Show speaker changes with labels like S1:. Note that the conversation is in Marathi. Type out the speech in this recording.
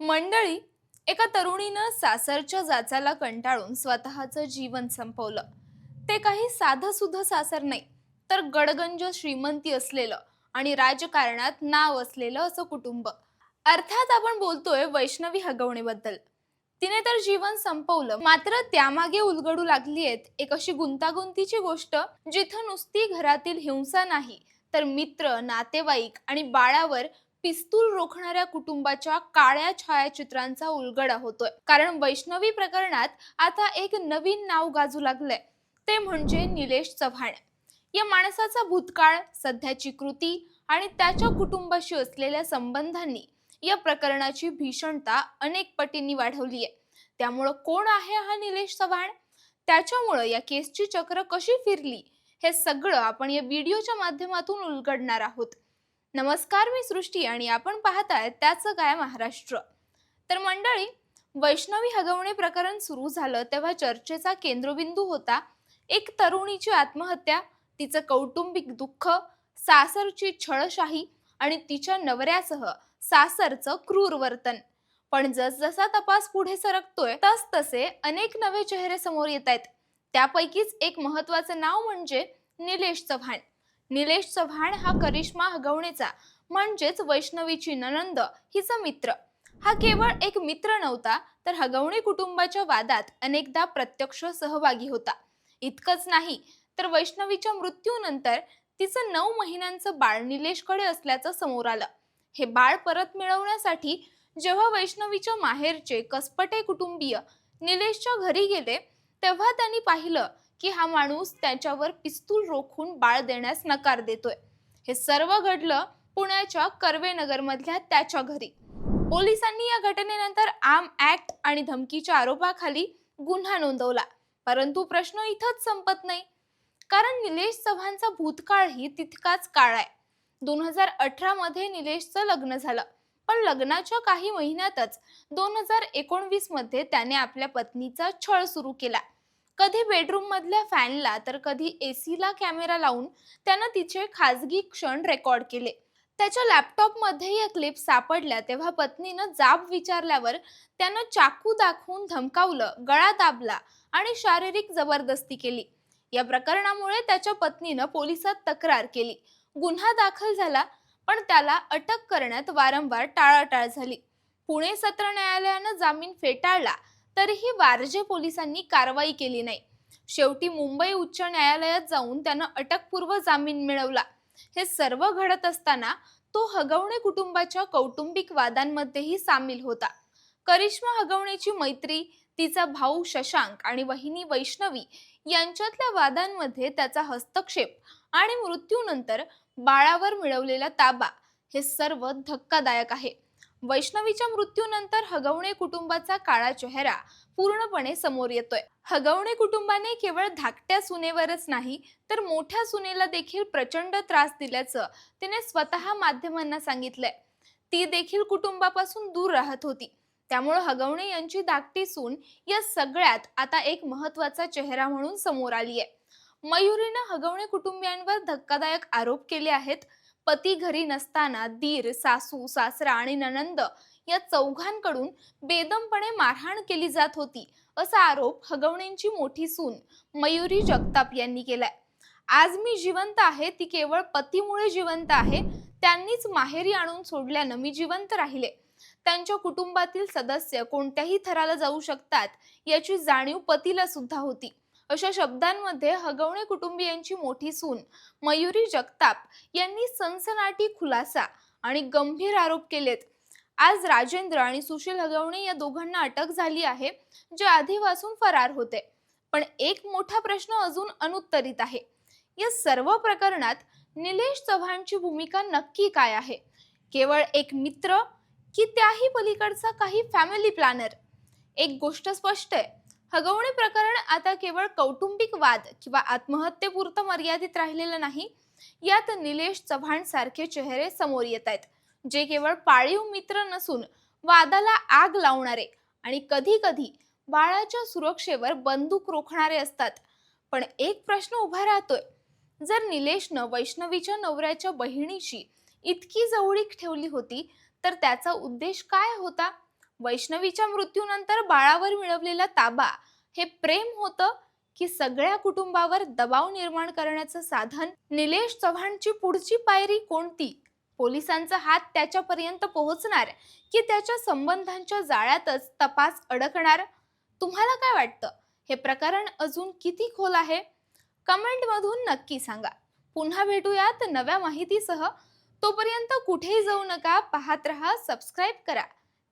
S1: मंडळी एका तरुणीनं सासरच्या जाचाला कंटाळून स्वतःचं जीवन संपवलं. ते काही साधं सुद्धा सासर नाही तर गडगंज श्रीमंती असलेलं आणि राजकारणात नाव असलेलं असं कुटुंब. अर्थात आपण बोलतोय वैष्णवी हगवणेबद्दल. तिने तर जीवन संपवलं मात्र त्यामागे उलगडू लागली आहेत एक अशी गुंतागुंतीची गोष्ट जिथं नुसती घरातील हिंसा नाही तर मित्र नातेवाईक आणि बाळावर पिस्तूल रोखणाऱ्या कुटुंबाच्या काळ्या छायाचित्रांचा उलगडा होतोय. कारण वैष्णवी प्रकरणात आता एक नवीन नाव गाजू लागलंय. ते म्हणजे निलेश चव्हाण. या माणसाचा भूतकाळ सध्याची कृती आणि त्याच्या कुटुंबाशी असलेल्या संबंधांनी या प्रकरणाची भीषणता अनेक पटींनी वाढवली आहे त्यामुळं कोण आहे हा निलेश चव्हाण? त्याच्यामुळं या केसची चक्र कशी फिरली? हे सगळं आपण या व्हिडिओच्या माध्यमातून उलगडणार आहोत. नमस्कार मी सृष्टी आणि आपण पाहताय त्याचं काय महाराष्ट्र. तर मंडळी वैष्णवी हगवणे प्रकरण सुरू झालं तेव्हा चर्चेचा केंद्रबिंदू होता. एक तरुणीची आत्महत्या तिचं कौटुंबिक दुःख सासरची छळशाही आणि तिच्या नवऱ्यासह सासरचं क्रूर वर्तन. पण जसजसा तपास पुढे सरकतोय तस तसे अनेक नवे चेहरे समोर येत आहेत त्यापैकीच एक महत्वाचं नाव म्हणजे निलेश चव्हाण. निलेश चव्हाण हा करिश्मा हगवणेचा म्हणजेच वैष्णवीची ननंद हिचा मित्र. हा केवळ एक मित्र नव्हता तर हगवणे कुटुंबाच्या वादात अनेकदा प्रत्यक्ष सहभागी होता. इतकंच नाही तर वैष्णवीच्या मृत्यूनंतर तिचं नऊ महिन्यांचं बाळ निलेशकडे असल्याचं समोर आलं. हे बाळ परत मिळवण्यासाठी जेव्हा वैष्णवीच्या माहेरचे कसपटे कुटुंबीय निलेशच्या घरी गेले तेव्हा त्यांनी पाहिलं की हा माणूस त्याच्यावर पिस्तूल रोखून बाळ देण्यास नकार देतोय. हे सर्व घडलं पुण्याच्या कर्वेनगर मधल्या त्याच्या घरी. पोलिसांनी या घटनेनंतर आम ऍक्ट आणि धमकीच्या आरोपाखाली गुन्हा नोंदवला. परंतु प्रश्न इथंच संपत नाही. कारण निलेश चव्हाणचा भूतकाळही तितकाच काळ आहे. दोन हजार अठरा मध्ये निलेशचं लग्न झालं. पण लग्नाच्या काही महिन्यातच दोन हजार एकोणवीसमध्ये त्याने आपल्या पत्नीचा छळ सुरू केला. कधी बेडरूम मधल्या फॅनला तर कधी एसीला कॅमेरा लावून त्यानं तिचे खाजगी क्षण रेकॉर्ड केले. त्याच्या लॅपटॉपमध्ये या क्लिप सापडल्या तेव्हा पत्नीनं जाब विचारल्यावर त्यानं चाकू दाखवून धमकावलं गळा दाबला आणि शारीरिक जबरदस्ती केली. या प्रकरणामुळे त्याच्या पत्नीनं पोलिसात तक्रार केली. गुन्हा दाखल झाला पण त्याला अटक करण्यात वारंवार टाळाटाळ झाली. पुणे सत्र न्यायालयानं जामीन फेटाळला तरीही वारजे पोलिसांनी कारवाई केली नाही. शेवटी मुंबई उच्च न्यायालयात जाऊन त्यानं अटकपूर्व जामीन मिळवला. हे सर्व घडत असताना तो हगवणे कुटुंबाच्या कौटुंबिक वादांमध्येही सामील होता. करिश्मा हगवणेची मैत्री तिचा भाऊ शशांक आणि वहिनी वैष्णवी यांच्यातल्या वादांमध्ये त्याचा हस्तक्षेप आणि मृत्यूनंतर बाळावर मिळवलेला ताबा हे सर्व धक्कादायक आहे. वैष्णवीच्या मृत्यूनंतर हगवणे कुटुंबाचा काळा चेहरा पूर्णपणे समोर येतोय. हगवणे कुटुंबाने केवळ धाकट्या सुनेवरच नाही तर मोठ्या सुनेला देखील प्रचंड त्रास दिल्याचं तिने स्वतः माध्यमांना सांगितलंय. ती देखील कुटुंबापासून दूर राहत होती. त्यामुळे हगवणे यांची धाकटी सून या सगळ्यात आता एक महत्त्वाचा चेहरा म्हणून समोर आली आहे मयुरीनं हगवणे कुटुंबियांवर धक्कादायक आरोप केले आहेत. पती घरी नसताना दीर सासू सासरा आणि ननंद या चौघांकडून बेदमपणे मारहाण केली जात होती असा आरोप हगवणेंची मोठी सून मयुरी जगताप यांनी केलाय. आज मी जिवंत आहे ती केवळ पतीमुळे जिवंत आहे त्यांनीच माहेरी आणून सोडल्यानं मी जिवंत राहिले. त्यांच्या कुटुंबातील सदस्य कोणत्याही थराला जाऊ शकतात याची जाणीव पतीला सुद्धा होती. अशा शब्दांमध्ये हगवणे कुटुंबियांची मोठी सून मयुरी जगताप यांनी सनसनाटी खुलासा आणि गंभीर आरोप केलेत. आज राजेंद्र आणि सुशील हगवणे या दोघांना अटक झाली आहे जे आधीपासून फरार होते. पण एक मोठा प्रश्न अजून अनुत्तरित आहे. या सर्व प्रकरणात निलेश चव्हाणची भूमिका नक्की काय आहे? केवळ एक मित्र की त्याही पलीकडचा काही फॅमिली प्लॅनर एक गोष्ट स्पष्ट आहे हगवणे प्रकरण आता केवळ कौटुंबिक वाद किंवा आत्महत्येपुरतं मर्यादित राहिलेलं नाही. यात निलेश चव्हाण सारखे चेहरे समोर येत आहेत जे केवळ पाळीव मित्र नसून वादाला आग लावणारे आणि कधी कधी बाळाच्या सुरक्षेवर बंदूक रोखणारे असतात. पण एक प्रश्न उभा राहतोय जर निलेशनं वैष्णवीच्या नवऱ्याच्या बहिणीशी इतकी जवळीक ठेवली होती तर त्याचा उद्देश काय होता? वैष्णवीच्या मृत्यूनंतर बाळावर मिळवलेला ताबा हे प्रेम होतं की सगळ्या कुटुंबावर दबाव निर्माण करण्याचं साधन? निलेश चव्हाणची पुढची पायरी कोणती? पोलिसांचा हात त्याच्यापर्यंत पोहोचणार की त्याच्या संबंधांच्या जाळ्यातच तपास अडकणार? तुम्हाला काय वाटतं? हे प्रकरण अजून किती खोल आहे? कमेंटमधून नक्की सांगा. पुन्हा भेटूयात नव्या माहितीसह. तोपर्यंत कुठेही जाऊ नका पाहत रहा सबस्क्राईब करा.